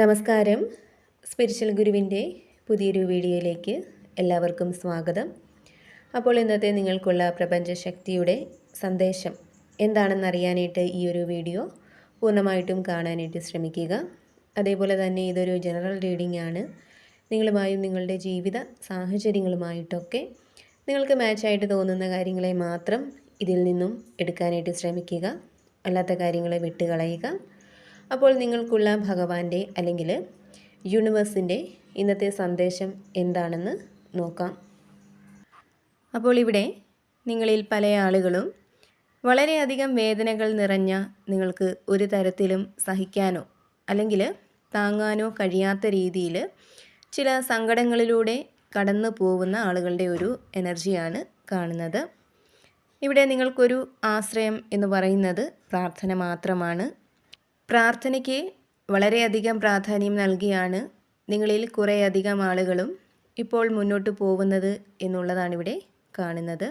നമസ്കാരം. സ്പിരിച്വൽ ഗുരുവിന്റെ പുതിയൊരു വീഡിയോയിലേക്ക് എല്ലാവർക്കും സ്വാഗതം. അപ്പോൾ ഇന്നത്തെ നിങ്ങൾക്കുള്ള പ്രപഞ്ചശക്തിയുടെ സന്ദേശം എന്താണെന്നറിയാനായിട്ട് ഈ ഒരു വീഡിയോ പൂർണമായിട്ടും കാണാനായിട്ട് ശ്രമിക്കുക. അതേപോലെ തന്നെ ഇതൊരു ജനറൽ റീഡിംഗ് ആണ് നിങ്ങളുമായും നിങ്ങളുടെ ജീവിത സാഹചര്യങ്ങളുമായിട്ടൊക്കെ നിങ്ങൾക്ക് മാച്ചായിട്ട് തോന്നുന്ന കാര്യങ്ങളെ മാത്രം ഇതിൽ നിന്നും എടുക്കാനായിട്ട് ശ്രമിക്കുക. അല്ലാത്ത കാര്യങ്ങളെ വിട്ടുകളയുക. അപ്പോൾ നിങ്ങൾക്കുള്ള ഭഗവാന്റെ അല്ലെങ്കിൽ യൂണിവേഴ്സിന്റെ ഇന്നത്തെ സന്ദേശം എന്താണെന്ന് നോക്കാം. അപ്പോൾ ഇവിടെ നിങ്ങളിൽ പല ആളുകളും വളരെയധികം വേദനകൾ നിറഞ്ഞ നിങ്ങൾക്ക് ഒരു തരത്തിലും സഹിക്കാനോ അല്ലെങ്കിൽ താങ്ങാനോ കഴിയാത്ത രീതിയിൽ ചില സങ്കടങ്ങളിലൂടെ കടന്നു പോകുന്ന ആളുകളുടെ ഒരു എനർജിയാണ് കാണുന്നത്. ഇവിടെ നിങ്ങൾക്കൊരു ആശ്രയം എന്ന് പറയുന്നത് പ്രാർത്ഥന മാത്രമാണ്. പ്രാർത്ഥനയ്ക്ക് വളരെയധികം പ്രാധാന്യം നൽകിയാണ് നിങ്ങളിൽ കുറേയധികം ആളുകളും ഇപ്പോൾ മുന്നോട്ട് പോകുന്നത് എന്നുള്ളതാണ് ഇവിടെ കാണുന്നത്.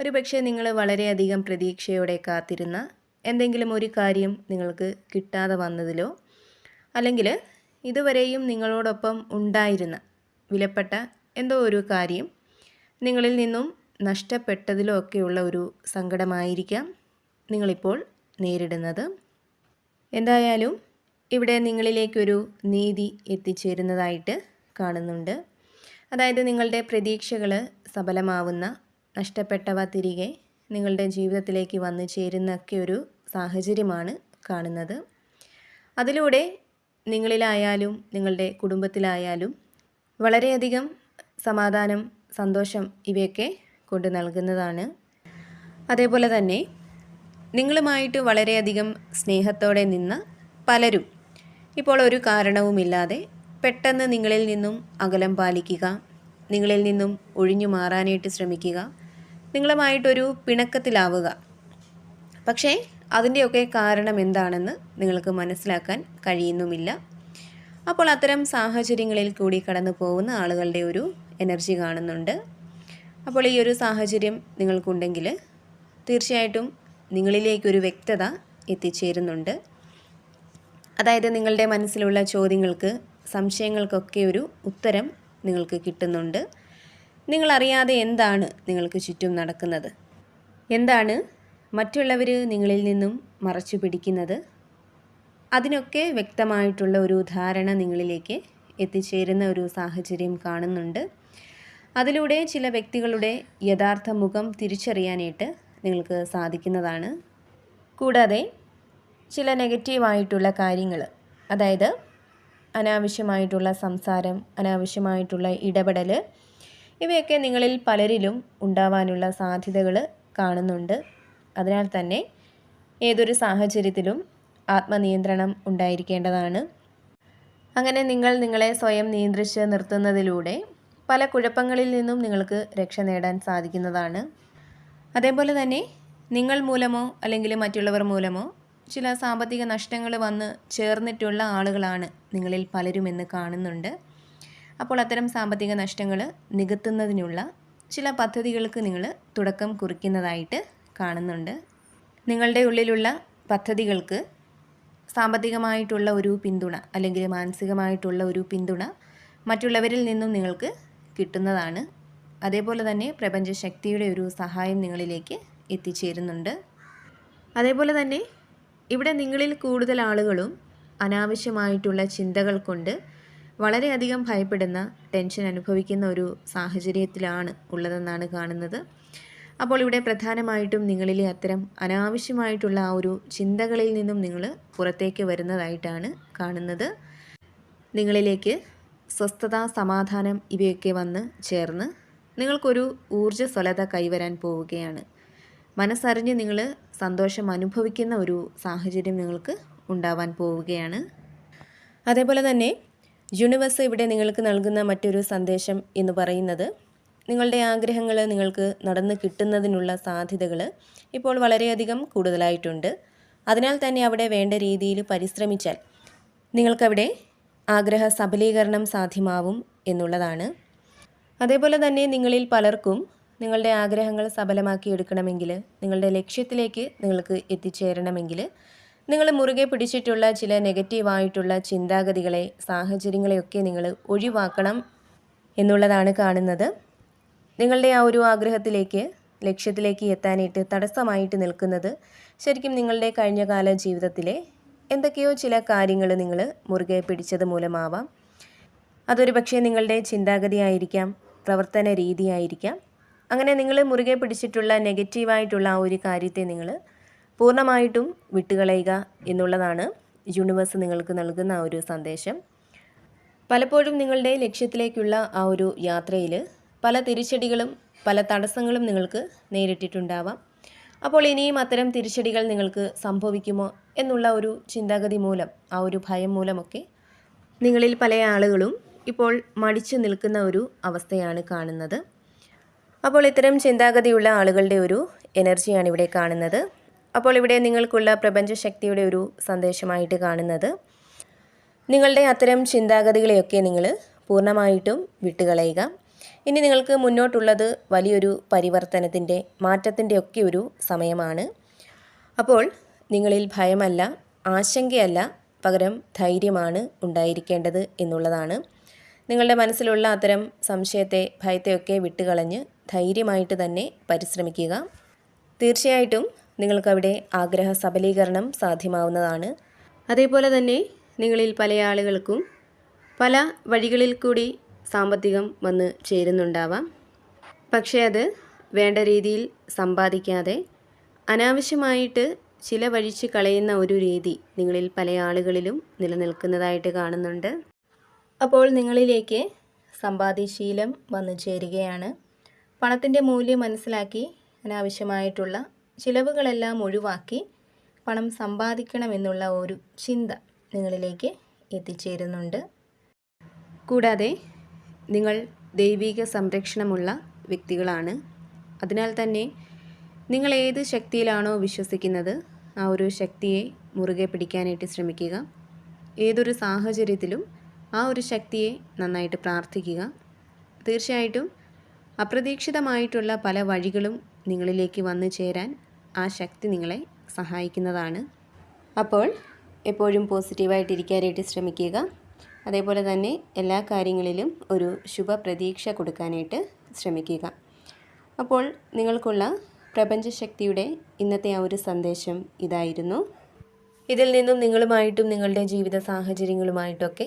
ഒരു പക്ഷേ നിങ്ങൾ വളരെയധികം പ്രതീക്ഷയോടെ കാത്തിരുന്ന എന്തെങ്കിലും ഒരു കാര്യം നിങ്ങൾക്ക് കിട്ടാതെ വന്നതിലോ അല്ലെങ്കിൽ ഇതുവരെയും നിങ്ങളോടൊപ്പം ഉണ്ടായിരുന്ന വിലപ്പെട്ട എന്തോ ഒരു കാര്യം നിങ്ങളിൽ നിന്നും നഷ്ടപ്പെട്ടതിലോ ഒക്കെയുള്ള ഒരു സങ്കടമായിരിക്കാം നിങ്ങളിപ്പോൾ നേരിടുന്നത്. എന്തായാലും ഇവിടെ നിങ്ങളിലേക്കൊരു നീതി എത്തിച്ചേരുന്നതായിട്ട് കാണുന്നുണ്ട്. അതായത് നിങ്ങളുടെ പ്രതീക്ഷകൾ സഫലമാവുന്ന നഷ്ടപ്പെട്ടവ തിരികെ നിങ്ങളുടെ ജീവിതത്തിലേക്ക് വന്നു ചേരുന്നൊക്കെ ഒരു സാഹചര്യമാണ് കാണുന്നത്. അതിലൂടെ നിങ്ങളിലായാലും നിങ്ങളുടെ കുടുംബത്തിലായാലും വളരെയധികം സമാധാനം സന്തോഷം ഇവയൊക്കെ കൊണ്ടു നൽകുന്നതാണ്. അതേപോലെ തന്നെ നിങ്ങളുമായിട്ട് വളരെയധികം സ്നേഹത്തോടെ നിന്ന് പലരും ഇപ്പോൾ ഒരു കാരണവുമില്ലാതെ പെട്ടെന്ന് നിങ്ങളിൽ നിന്നും അകലം പാലിക്കുക നിങ്ങളിൽ നിന്നും ഒഴിഞ്ഞു മാറാനായിട്ട് ശ്രമിക്കുക നിങ്ങളുമായിട്ടൊരു പിണക്കത്തിലാവുക. പക്ഷേ അതിന്റെയൊക്കെ കാരണം എന്താണെന്ന് നിങ്ങൾക്ക് മനസ്സിലാക്കാൻ കഴിയുന്നുമില്ല. അപ്പോൾ അത്തരം സാഹചര്യങ്ങളിൽ കൂടി കടന്നു പോകുന്ന ആളുകളുടെ ഒരു എനർജി കാണുന്നുണ്ട്. അപ്പോൾ ഈ ഒരു സാഹചര്യം നിങ്ങൾക്കുണ്ടെങ്കിൽ തീർച്ചയായിട്ടും നിങ്ങളിലേക്കൊരു വ്യക്തത എത്തിച്ചേരുന്നുണ്ട്. അതായത് നിങ്ങളുടെ മനസ്സിലുള്ള ചോദ്യങ്ങൾക്ക് സംശയങ്ങൾക്കൊക്കെ ഒരു ഉത്തരം നിങ്ങൾക്ക് കിട്ടുന്നുണ്ട്. നിങ്ങളറിയാതെ എന്താണ് നിങ്ങൾക്ക് ചുറ്റും നടക്കുന്നത്? എന്താണ് മറ്റുള്ളവർ നിങ്ങളിൽ നിന്നും മറച്ചു പിടിക്കുന്നത്? അതിനൊക്കെ വ്യക്തമായിട്ടുള്ള ഒരു ധാരണ നിങ്ങളിലേക്ക് എത്തിച്ചേരുന്ന ഒരു സാഹചര്യം കാണുന്നുണ്ട്. അതിലൂടെ ചില വ്യക്തികളുടെ യഥാർത്ഥ മുഖം തിരിച്ചറിയാനായിട്ട് നിങ്ങൾക്ക് സാധിക്കുന്നതാണ്. കൂടാതെ ചില നെഗറ്റീവായിട്ടുള്ള കാര്യങ്ങൾ അതായത് അനാവശ്യമായിട്ടുള്ള സംസാരം അനാവശ്യമായിട്ടുള്ള ഇടപെടൽ ഇവയൊക്കെ നിങ്ങളിൽ പലരിലും ഉണ്ടാവാനുള്ള സാധ്യതകൾ കാണുന്നുണ്ട്. അതിനാൽ തന്നെ ഏതൊരു സാഹചര്യത്തിലും ആത്മനിയന്ത്രണം ഉണ്ടായിരിക്കേണ്ടതാണ്. അങ്ങനെ നിങ്ങൾ നിങ്ങളെ സ്വയം നിയന്ത്രിച്ച് നിർത്തുന്നതിലൂടെ പല കുഴപ്പങ്ങളിൽ നിന്നും നിങ്ങൾക്ക് രക്ഷ നേടാൻ സാധിക്കുന്നതാണ്. അതേപോലെ തന്നെ നിങ്ങൾ മൂലമോ അല്ലെങ്കിൽ മറ്റുള്ളവർ മൂലമോ ചില സാമ്പത്തിക നഷ്ടങ്ങൾ വന്ന് ചേർന്നിട്ടുള്ള ആളുകളാണ് നിങ്ങളിൽ പലരും എന്ന് കാണുന്നുണ്ട്. അപ്പോൾ അത്തരം സാമ്പത്തിക നഷ്ടങ്ങൾ നികത്തുന്നതിനുള്ള ചില പദ്ധതികൾക്ക് നിങ്ങൾ തുടക്കം കുറിക്കുന്നതായിട്ട് കാണുന്നുണ്ട്. നിങ്ങളുടെ ഉള്ളിലുള്ള പദ്ധതികൾക്ക് സാമ്പത്തികമായിട്ടുള്ള ഒരു പിന്തുണ അല്ലെങ്കിൽ മാനസികമായിട്ടുള്ള ഒരു പിന്തുണ മറ്റുള്ളവരിൽ നിന്നും നിങ്ങൾക്ക് കിട്ടുന്നതാണ്. അതേപോലെ തന്നെ പ്രപഞ്ചശക്തിയുടെ ഒരു സഹായം നിങ്ങളിലേക്ക് എത്തിച്ചേരുന്നുണ്ട്. അതേപോലെ തന്നെ ഇവിടെ നിങ്ങളിൽ കൂടുതൽ ആളുകളും അനാവശ്യമായിട്ടുള്ള ചിന്തകൾ കൊണ്ട് വളരെയധികം ഭയപ്പെടുന്ന ടെൻഷൻ അനുഭവിക്കുന്ന ഒരു സാഹചര്യത്തിലാണ് ഉള്ളതെന്നാണ് കാണുന്നത്. അപ്പോൾ ഇവിടെ പ്രധാനമായിട്ടും നിങ്ങളിലെ അത്തരം അനാവശ്യമായിട്ടുള്ള ആ ഒരു ചിന്തകളിൽ നിന്നും നിങ്ങൾ പുറത്തേക്ക് വരുന്നതായിട്ടാണ് കാണുന്നത്. നിങ്ങളിലേക്ക് സ്വസ്ഥത സമാധാനം ഇവയൊക്കെ വന്ന് ചേർന്ന് നിങ്ങൾക്കൊരു ഊർജസ്വലത കൈവരാൻ പോവുകയാണ്. മനസ്സറിഞ്ഞ് നിങ്ങൾ സന്തോഷം അനുഭവിക്കുന്ന ഒരു സാഹചര്യം നിങ്ങൾക്ക് ഉണ്ടാവാൻ പോവുകയാണ്. അതേപോലെ തന്നെ യൂണിവേഴ്സ് ഇവിടെ നിങ്ങൾക്ക് നൽകുന്ന മറ്റൊരു സന്ദേശം എന്ന് പറയുന്നത് നിങ്ങളുടെ ആഗ്രഹങ്ങൾ നിങ്ങൾക്ക് നടന്നു കിട്ടുന്നതിനുള്ള സാധ്യതകൾ ഇപ്പോൾ വളരെയധികം കൂടുതലായിട്ടുണ്ട്. അതിനാൽ തന്നെ അവിടെ വേണ്ട രീതിയിൽ പരിശ്രമിച്ചാൽ നിങ്ങൾക്കവിടെ ആഗ്രഹ സബലീകരണം സാധ്യമാവും എന്നുള്ളതാണ്. അതേപോലെ തന്നെ നിങ്ങളിൽ പലർക്കും നിങ്ങളുടെ ആഗ്രഹങ്ങൾ സഫലമാക്കി എടുക്കണമെങ്കിൽ നിങ്ങളുടെ ലക്ഷ്യത്തിലേക്ക് നിങ്ങൾക്ക് എത്തിച്ചേരണമെങ്കിൽ നിങ്ങൾ മുറുകെ പിടിച്ചിട്ടുള്ള ചില നെഗറ്റീവായിട്ടുള്ള ചിന്താഗതികളെ സാഹചര്യങ്ങളെയൊക്കെ നിങ്ങൾ ഒഴിവാക്കണം എന്നുള്ളതാണ് കാണുന്നത്. നിങ്ങളുടെ ആ ഒരു ആഗ്രഹത്തിലേക്ക് ലക്ഷ്യത്തിലേക്ക് എത്താനായിട്ട് തടസ്സമായിട്ട് നിൽക്കുന്നത് ശരിക്കും നിങ്ങളുടെ കഴിഞ്ഞകാല ജീവിതത്തിലെ എന്തൊക്കെയോ ചില കാര്യങ്ങൾ നിങ്ങൾ മുറുകെ പിടിച്ചത് മൂലമാവാം. അതൊരു പക്ഷേ നിങ്ങളുടെ ചിന്താഗതിയായിരിക്കാം. പ്രവർത്തന രീതിയായിരിക്കാം. അങ്ങനെ നിങ്ങൾ മുറുകെ പിടിച്ചിട്ടുള്ള നെഗറ്റീവായിട്ടുള്ള ആ ഒരു കാര്യത്തെ നിങ്ങൾ പൂർണമായിട്ടും വിട്ടുകളയുക എന്നുള്ളതാണ് യൂണിവേഴ്സ് നിങ്ങൾക്ക് നൽകുന്ന ആ ഒരു സന്ദേശം. പലപ്പോഴും നിങ്ങളുടെ ലക്ഷ്യത്തിലേക്കുള്ള ആ ഒരു യാത്രയിൽ പല തിരിച്ചടികളും പല തടസ്സങ്ങളും നിങ്ങൾക്ക് നേരിട്ടിട്ടുണ്ടാവാം. അപ്പോൾ ഇനിയും അത്തരം തിരിച്ചടികൾ നിങ്ങൾക്ക് സംഭവിക്കുമോ എന്നുള്ള ഒരു ചിന്താഗതി മൂലം ആ ഒരു ഭയം മൂലമൊക്കെ നിങ്ങളിൽ പല ആളുകളും ഇപ്പോൾ മടിച്ചു നിൽക്കുന്ന ഒരു അവസ്ഥയാണ് കാണുന്നത്. അപ്പോൾ ഇത്തരം ചിന്താഗതിയുള്ള ആളുകളുടെ ഒരു എനർജിയാണ് ഇവിടെ കാണുന്നത്. അപ്പോൾ ഇവിടെ നിങ്ങൾക്കുള്ള പ്രപഞ്ചശക്തിയുടെ ഒരു സന്ദേശമായിട്ട് കാണുന്നത്. നിങ്ങളുടെ അത്തരം ചിന്താഗതികളെയൊക്കെ നിങ്ങൾ പൂർണമായിട്ടും വിട്ടുകളയുക. ഇനി നിങ്ങൾക്ക് മുന്നോട്ടുള്ളത് വലിയൊരു പരിവർത്തനത്തിന്റെ മാറ്റത്തിന്റെ ഒക്കെ ഒരു സമയമാണ്. അപ്പോൾ നിങ്ങളിൽ ഭയമല്ല ആശങ്കയല്ല പകരം ധൈര്യമാണ് ഉണ്ടായിരിക്കേണ്ടത് എന്നുള്ളതാണ്. നിങ്ങളുടെ മനസ്സിലുള്ള അത്തരം സംശയത്തെ ഭയത്തെയൊക്കെ വിട്ടുകളഞ്ഞ് ധൈര്യമായിട്ട് തന്നെ പരിശ്രമിക്കുക. തീർച്ചയായിട്ടും നിങ്ങൾക്കവിടെ ആഗ്രഹ സബലീകരണം സാധ്യമാവുന്നതാണ്. അതേപോലെ തന്നെ നിങ്ങളിൽ പല ആളുകൾക്കും പല വഴികളിൽ കൂടി സാമ്പത്തികം വന്ന് ചേരുന്നുണ്ടാവാം. പക്ഷേ അത് വേണ്ട രീതിയിൽ സമ്പാദിക്കാതെ അനാവശ്യമായിട്ട് ചില വഴിച്ച് കളയുന്ന ഒരു രീതി നിങ്ങളിൽ പല ആളുകളിലും നിലനിൽക്കുന്നതായിട്ട് കാണുന്നുണ്ട്. അപ്പോൾ നിങ്ങളിലേക്ക് സമ്പാദ്യശീലം വന്നു ചേരുകയാണ്. പണത്തിന്റെ മൂല്യം മനസ്സിലാക്കി അനാവശ്യമായിട്ടുള്ള ചിലവുകളെല്ലാം ഒഴിവാക്കി പണം സമ്പാദിക്കണമെന്നുള്ള ഒരു ചിന്ത നിങ്ങളിലേക്ക് എത്തിച്ചേരുന്നുണ്ട്. കൂടാതെ നിങ്ങൾ ദൈവിക സംരക്ഷണമുള്ള വ്യക്തികളാണ്. അതിനാൽ തന്നെ നിങ്ങൾ ഏത് ശക്തിയിലാണോ വിശ്വസിക്കുന്നത് ആ ഒരു ശക്തിയെ മുറുകെ പിടിക്കാനായിട്ട് ശ്രമിക്കുക. ഏതൊരു സാഹചര്യത്തിലും ആ ഒരു ശക്തിയെ നന്നായിട്ട് പ്രാർത്ഥിക്കുക. തീർച്ചയായിട്ടും അപ്രതീക്ഷിതമായിട്ടുള്ള പല വഴികളും നിങ്ങളിലേക്ക് വന്നു ചേരാൻ ആ ശക്തി നിങ്ങളെ സഹായിക്കുന്നതാണ്. അപ്പോൾ എപ്പോഴും പോസിറ്റീവായിട്ടിരിക്കാനായിട്ട് ശ്രമിക്കുക. അതേപോലെ തന്നെ എല്ലാ കാര്യങ്ങളിലും ഒരു ശുഭ പ്രതീക്ഷ കൊടുക്കാനായിട്ട് ശ്രമിക്കുക. അപ്പോൾ നിങ്ങൾക്കുള്ള പ്രപഞ്ചശക്തിയുടെ ഇന്നത്തെ ആ ഒരു സന്ദേശം ഇതായിരുന്നു. ഇതിൽ നിന്നും നിങ്ങളുമായിട്ടും നിങ്ങളുടെ ജീവിത സാഹചര്യങ്ങളുമായിട്ടൊക്കെ